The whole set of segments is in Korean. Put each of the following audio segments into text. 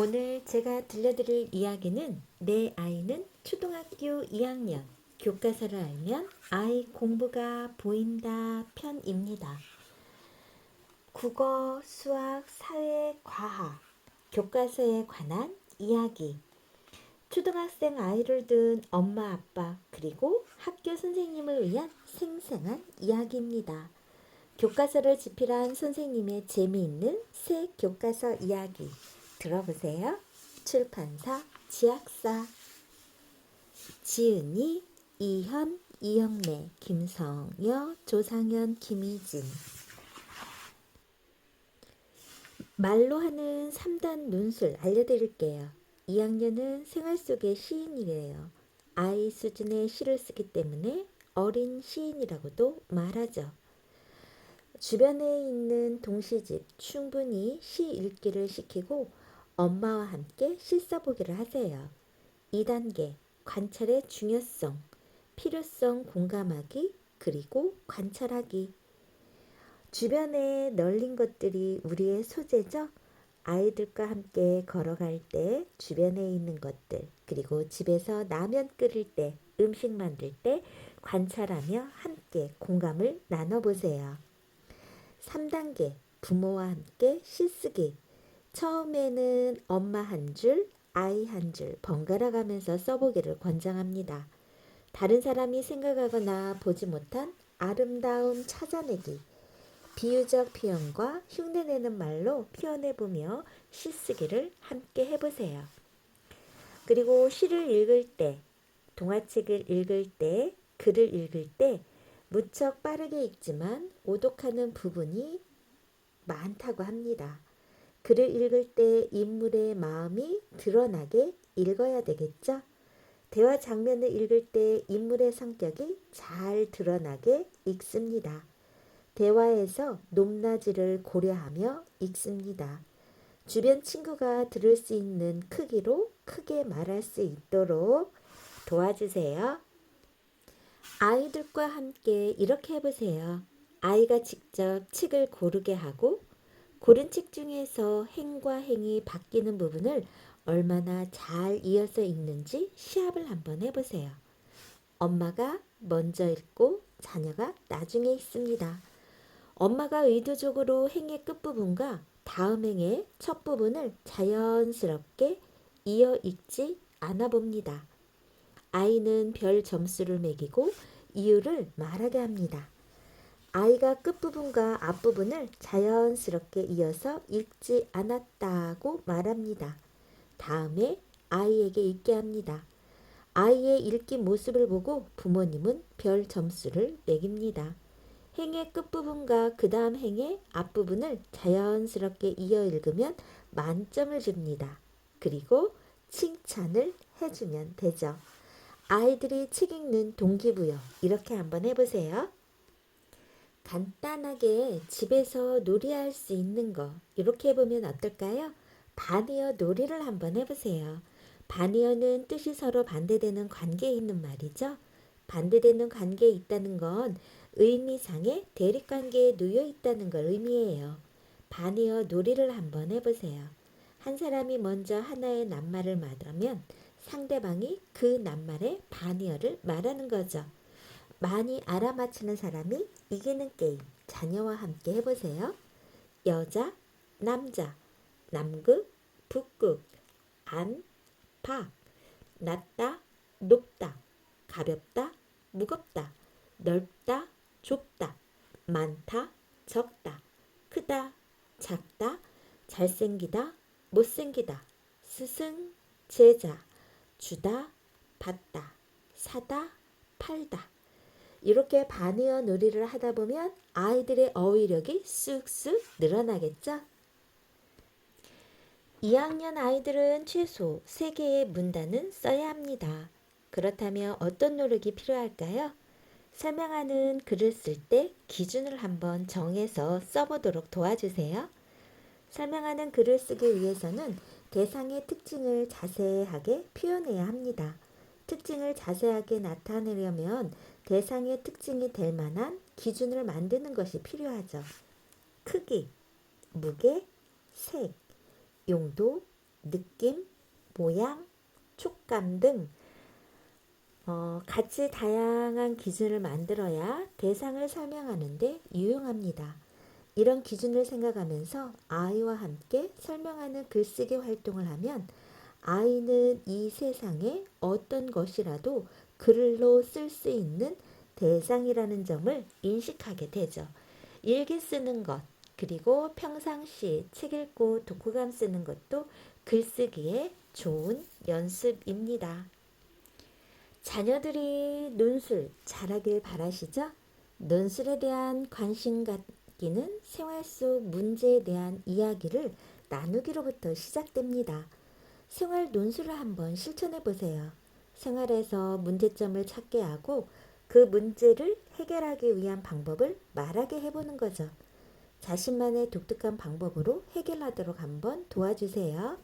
오늘 제가 들려드릴 이야기는 내 아이는 초등학교 2학년 교과서를 알면 아이 공부가 보인다 편입니다. 국어, 수학, 사회, 과학, 교과서에 관한 이야기. 초등학생 아이를 둔 엄마, 아빠, 그리고 학교 선생님을 위한 생생한 이야기입니다. 교과서를 집필한 선생님의 재미있는 새 교과서 이야기 들어보세요. 출판사 지학사 지은이 이현 이영래 김성여 조상현 김희진 말로 하는 3단 논술 알려드릴게요. 2학년은 생활 속의 시인이래요. 아이 수준의 시를 쓰기 때문에 어린 시인이라고도 말하죠. 주변에 있는 동시집 충분히 시 읽기를 시키고 엄마와 함께 시 써보기를 하세요. 2단계 관찰의 중요성, 필요성 공감하기, 그리고 관찰하기. 주변에 널린 것들이 우리의 소재죠. 아이들과 함께 걸어갈 때 주변에 있는 것들, 그리고 집에서 라면 끓일 때, 음식 만들 때 관찰하며 함께 공감을 나눠보세요. 3단계 부모와 함께 시쓰기. 처음에는 엄마 한 줄, 아이 한 줄 번갈아 가면서 써보기를 권장합니다. 다른 사람이 생각하거나 보지 못한 아름다움 찾아내기. 비유적 표현과 흉내내는 말로 표현해보며 시 쓰기를 함께 해보세요. 그리고 시를 읽을 때, 동화책을 읽을 때, 글을 읽을 때 무척 빠르게 읽지만 오독하는 부분이 많다고 합니다. 글을 읽을 때 인물의 마음이 드러나게 읽어야 되겠죠? 대화 장면을 읽을 때 인물의 성격이 잘 드러나게 읽습니다. 대화에서 높낮이를 고려하며 읽습니다. 주변 친구가 들을 수 있는 크기로 크게 말할 수 있도록 도와주세요. 아이들과 함께 이렇게 해보세요. 아이가 직접 책을 고르게 하고 고른 책 중에서 행과 행이 바뀌는 부분을 얼마나 잘 이어서 읽는지 시합을 한번 해보세요. 엄마가 먼저 읽고 자녀가 나중에 읽습니다. 엄마가 의도적으로 행의 끝부분과 다음 행의 첫 부분을 자연스럽게 이어 읽지 않아 봅니다. 아이는 별 점수를 매기고 이유를 말하게 합니다. 아이가 끝부분과 앞부분을 자연스럽게 이어서 읽지 않았다고 말합니다. 다음에 아이에게 읽게 합니다. 아이의 읽기 모습을 보고 부모님은 별 점수를 매깁니다. 행의 끝부분과 그 다음 행의 앞부분을 자연스럽게 이어 읽으면 만점을 줍니다. 그리고 칭찬을 해주면 되죠. 아이들이 책 읽는 동기부여 이렇게 한번 해보세요. 간단하게 집에서 놀이할 수 있는 거 이렇게 해보면 어떨까요? 반이어 놀이를 한번 해보세요. 반이어는 뜻이 서로 반대되는 관계에 있는 말이죠. 반대되는 관계에 있다는 건 의미상의 대립관계에 놓여 있다는 걸 의미해요. 반이어 놀이를 한번 해보세요. 한 사람이 먼저 하나의 낱말을 말하면 상대방이 그 낱말의 반이어를 말하는 거죠. 많이 알아맞히는 사람이 이기는 게임 자녀와 함께 해보세요. 여자, 남자, 남극, 북극, 안, 박, 낮다, 높다, 가볍다, 무겁다, 넓다, 좁다, 많다, 적다, 크다, 작다, 잘생기다, 못생기다, 스승, 제자, 주다, 받다, 사다, 팔다. 이렇게 반의어 놀이를 하다 보면 아이들의 어휘력이 쑥쑥 늘어나겠죠? 2학년 아이들은 최소 3개의 문단은 써야 합니다. 그렇다면 어떤 노력이 필요할까요? 설명하는 글을 쓸 때 기준을 한번 정해서 써보도록 도와주세요. 설명하는 글을 쓰기 위해서는 대상의 특징을 자세하게 표현해야 합니다. 특징을 자세하게 나타내려면 대상의 특징이 될 만한 기준을 만드는 것이 필요하죠. 크기, 무게, 색, 용도, 느낌, 모양, 촉감 등 어, 같이 다양한 기준을 만들어야 대상을 설명하는데 유용합니다. 이런 기준을 생각하면서 아이와 함께 설명하는 글쓰기 활동을 하면 아이는 이 세상에 어떤 것이라도 글로 쓸 수 있는 대상이라는 점을 인식하게 되죠. 일기 쓰는 것, 그리고 평상시 책 읽고 독후감 쓰는 것도 글쓰기에 좋은 연습입니다. 자녀들이 논술 잘하길 바라시죠? 논술에 대한 관심 갖기는 생활 속 문제에 대한 이야기를 나누기로부터 시작됩니다. 생활 논술을 한번 실천해 보세요. 생활에서 문제점을 찾게 하고 그 문제를 해결하기 위한 방법을 말하게 해보는 거죠. 자신만의 독특한 방법으로 해결하도록 한번 도와주세요.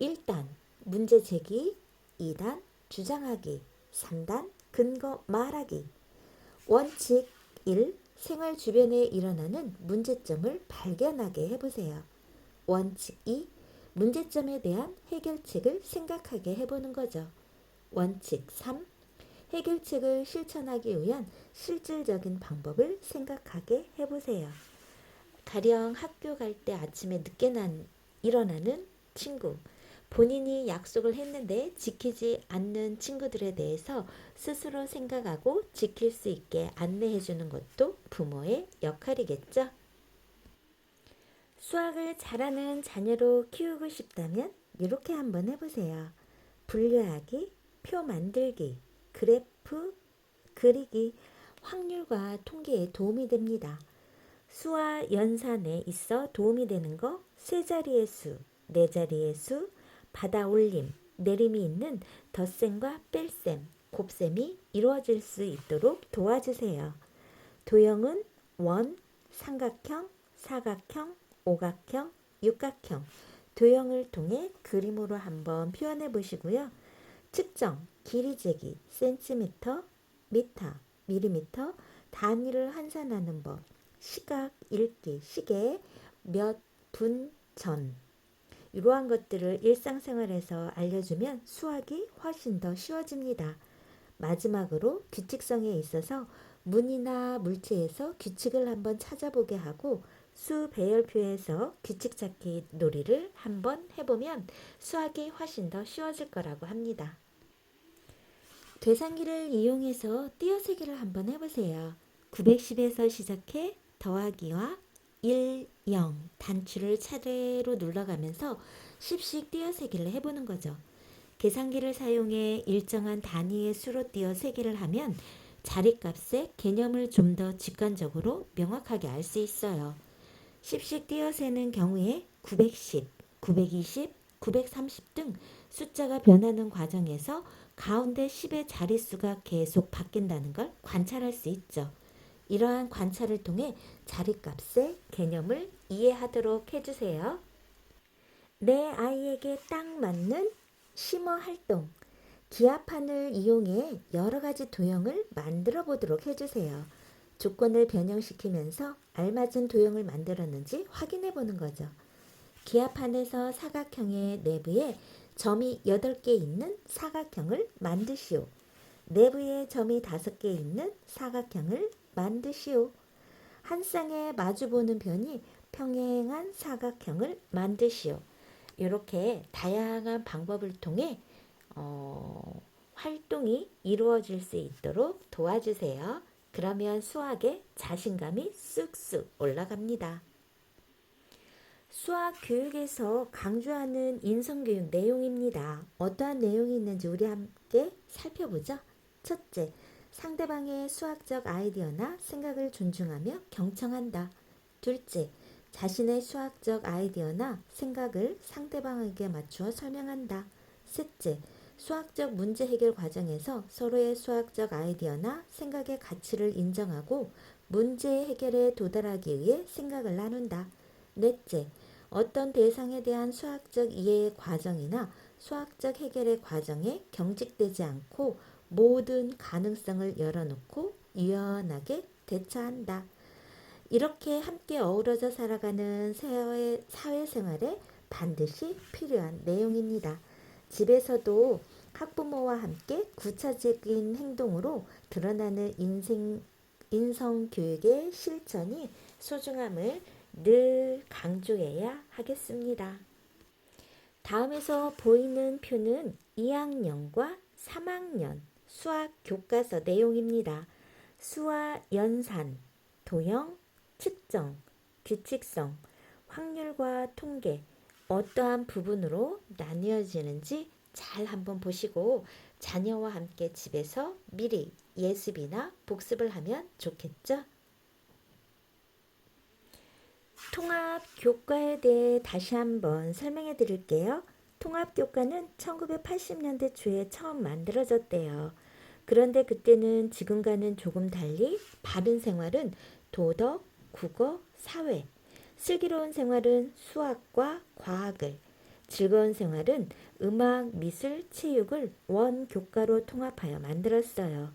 1단 문제 제기, 2단 주장하기, 3단 근거 말하기. 원칙 1. 생활 주변에 일어나는 문제점을 발견하게 해보세요. 원칙 2. 문제점에 대한 해결책을 생각하게 해보는 거죠. 원칙 3. 해결책을 실천하기 위한 실질적인 방법을 생각하게 해보세요. 가령 학교 갈 때 아침에 늦게 난, 일어나는 친구, 본인이 약속을 했는데 지키지 않는 친구들에 대해서 스스로 생각하고 지킬 수 있게 안내해 주는 것도 부모의 역할이겠죠. 수학을 잘하는 자녀로 키우고 싶다면 이렇게 한번 해보세요. 분류하기, 표 만들기, 그래프 그리기, 확률과 통계에 도움이 됩니다. 수와 연산에 있어 도움이 되는 거 세 자리의 수, 네 자리의 수, 받아 올림, 내림이 있는 덧셈과 뺄셈, 곱셈이 이루어질 수 있도록 도와주세요. 도형은 원, 삼각형, 사각형, 오각형, 육각형, 도형을 통해 그림으로 한번 표현해 보시고요. 측정, 길이 재기, 센티미터, 미터, 밀리미터, 단위를 환산하는 법, 시각, 읽기, 시계, 몇 분 전. 이러한 것들을 일상생활에서 알려주면 수학이 훨씬 더 쉬워집니다. 마지막으로 규칙성에 있어서 문이나 물체에서 규칙을 한번 찾아보게 하고 수 배열표에서 규칙 찾기 놀이를 한번 해보면 수학이 훨씬 더 쉬워질 거라고 합니다. 되상기를 이용해서 띄어쓰기를 한번 해보세요. 910에서 시작해 더하기와 1, 0 단추를 차례로 눌러가면서 10씩 띄어쓰기를 해보는 거죠. 계산기를 사용해 일정한 단위의 수로 띄어쓰기를 하면 자리값의 개념을 좀 더 직관적으로 명확하게 알 수 있어요. 10씩 띄어세는 경우에 910, 920, 930 등 숫자가 변하는 과정에서 가운데 10의 자릿수가 계속 바뀐다는 걸 관찰할 수 있죠. 이러한 관찰을 통해 자리값의 개념을 이해하도록 해주세요. 내 아이에게 딱 맞는 심어 활동. 기압판을 이용해 여러 가지 도형을 만들어 보도록 해주세요. 조건을 변형시키면서 알맞은 도형을 만들었는지 확인해 보는 거죠. 기압판에서 사각형의 내부에 점이 8개 있는 사각형을 만드시오. 내부에 점이 5개 있는 사각형을 만드시오. 한 쌍에 마주보는 변이 평행한 사각형을 만드시오. 이렇게 다양한 방법을 통해 어, 활동이 이루어질 수 있도록 도와주세요. 그러면 수학에 자신감이 쑥쑥 올라갑니다. 수학 교육에서 강조하는 인성교육 내용입니다. 어떠한 내용이 있는지 우리 함께 살펴보죠. 첫째, 상대방의 수학적 아이디어나 생각을 존중하며 경청한다. 둘째, 자신의 수학적 아이디어나 생각을 상대방에게 맞추어 설명한다. 셋째, 수학적 문제 해결 과정에서 서로의 수학적 아이디어나 생각의 가치를 인정하고 문제 해결에 도달하기 위해 생각을 나눈다. 넷째, 어떤 대상에 대한 수학적 이해의 과정이나 수학적 해결의 과정에 경직되지 않고 모든 가능성을 열어놓고 유연하게 대처한다. 이렇게 함께 어우러져 살아가는 사회, 사회생활에 반드시 필요한 내용입니다. 집에서도 학부모와 함께 구체적인 행동으로 드러나는 인생, 인성 교육의 실천이 소중함을 늘 강조해야 하겠습니다. 다음에서 보이는 표는 2학년과 3학년 수학 교과서 내용입니다. 수와 연산, 도형, 측정, 규칙성, 확률과 통계, 어떠한 부분으로 나뉘어지는지 잘 한번 보시고 자녀와 함께 집에서 미리 예습이나 복습을 하면 좋겠죠? 통합 교과에 대해 다시 한번 설명해 드릴게요. 통합 교과는 1980년대 초에 처음 만들어졌대요. 그런데 그때는 지금과는 조금 달리 바른 생활은 도덕, 국어, 사회, 슬기로운 생활은 수학과 과학을, 즐거운 생활은 음악, 미술, 체육을 원 교과로 통합하여 만들었어요.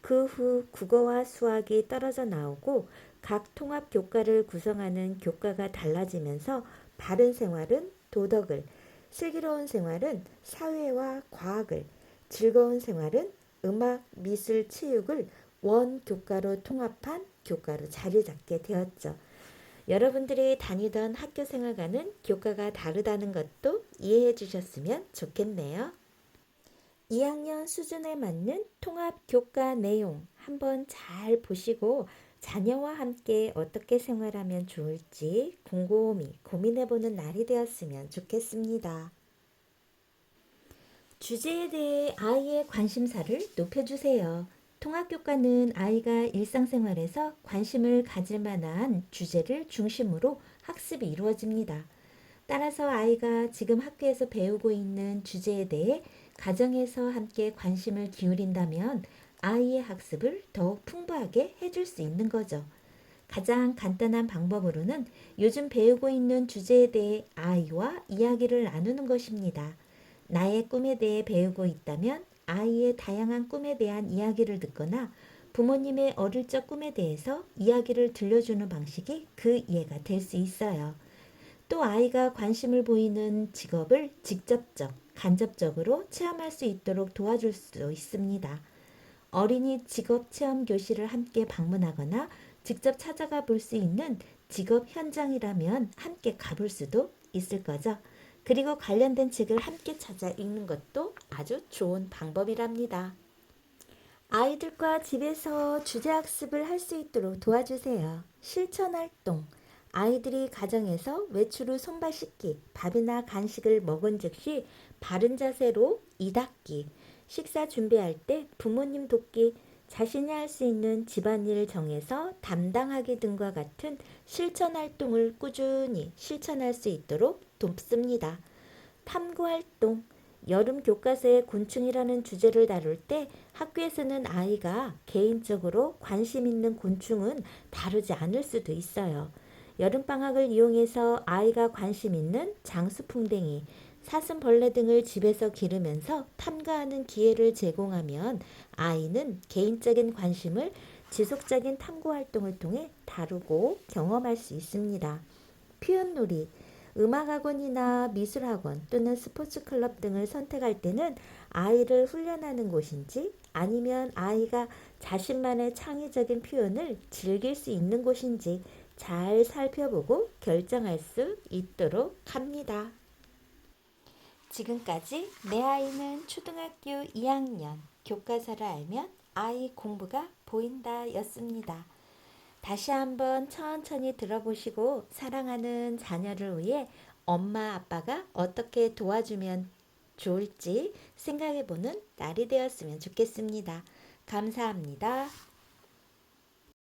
그 후 국어와 수학이 떨어져 나오고 각 통합 교과를 구성하는 교과가 달라지면서 바른 생활은 도덕을, 슬기로운 생활은 사회와 과학을, 즐거운 생활은 음악, 미술, 체육을 원 교과로 통합한 교과로 자리 잡게 되었죠. 여러분들이 다니던 학교 생활과는 교과가 다르다는 것도 이해해 주셨으면 좋겠네요. 2학년 수준에 맞는 통합 교과 내용 한번 잘 보시고 자녀와 함께 어떻게 생활하면 좋을지 곰곰이 고민해보는 날이 되었으면 좋겠습니다. 주제에 대해 아이의 관심사를 높여주세요. 통합교과는 아이가 일상생활에서 관심을 가질 만한 주제를 중심으로 학습이 이루어집니다. 따라서 아이가 지금 학교에서 배우고 있는 주제에 대해 가정에서 함께 관심을 기울인다면 아이의 학습을 더욱 풍부하게 해줄 수 있는 거죠. 가장 간단한 방법으로는 요즘 배우고 있는 주제에 대해 아이와 이야기를 나누는 것입니다. 나의 꿈에 대해 배우고 있다면 아이의 다양한 꿈에 대한 이야기를 듣거나 부모님의 어릴 적 꿈에 대해서 이야기를 들려주는 방식이 그 이해가 될 수 있어요. 또 아이가 관심을 보이는 직업을 직접적, 간접적으로 체험할 수 있도록 도와줄 수 있습니다. 어린이 직업 체험 교실을 함께 방문하거나 직접 찾아가 볼 수 있는 직업 현장이라면 함께 가볼 수도 있을 거죠. 그리고 관련된 책을 함께 찾아 읽는 것도 아주 좋은 방법이랍니다. 아이들과 집에서 주제학습을 할 수 있도록 도와주세요. 실천활동. 아이들이 가정에서 외출 후 손발 씻기, 밥이나 간식을 먹은 즉시 바른 자세로 이닦기, 식사 준비할 때 부모님 돕기, 자신이 할 수 있는 집안일을 정해서 담당하기 등과 같은 실천 활동을 꾸준히 실천할 수 있도록 돕습니다. 탐구 활동 여름 교과서의 곤충이라는 주제를 다룰 때 학교에서는 아이가 개인적으로 관심 있는 곤충은 다루지 않을 수도 있어요. 여름방학을 이용해서 아이가 관심 있는 장수풍뎅이, 사슴벌레 등을 집에서 기르면서 탐구하는 기회를 제공하면 아이는 개인적인 관심을 지속적인 탐구 활동을 통해 다루고 경험할 수 있습니다. 표현놀이, 음악학원이나 미술학원 또는 스포츠클럽 등을 선택할 때는 아이를 훈련하는 곳인지 아니면 아이가 자신만의 창의적인 표현을 즐길 수 있는 곳인지 잘 살펴보고 결정할 수 있도록 합니다. 지금까지 내 아이는 초등학교 2학년 교과서를 알면 아이 공부가 보인다 였습니다. 다시 한번 천천히 들어보시고 사랑하는 자녀를 위해 엄마 아빠가 어떻게 도와주면 좋을지 생각해 보는 날이 되었으면 좋겠습니다. 감사합니다.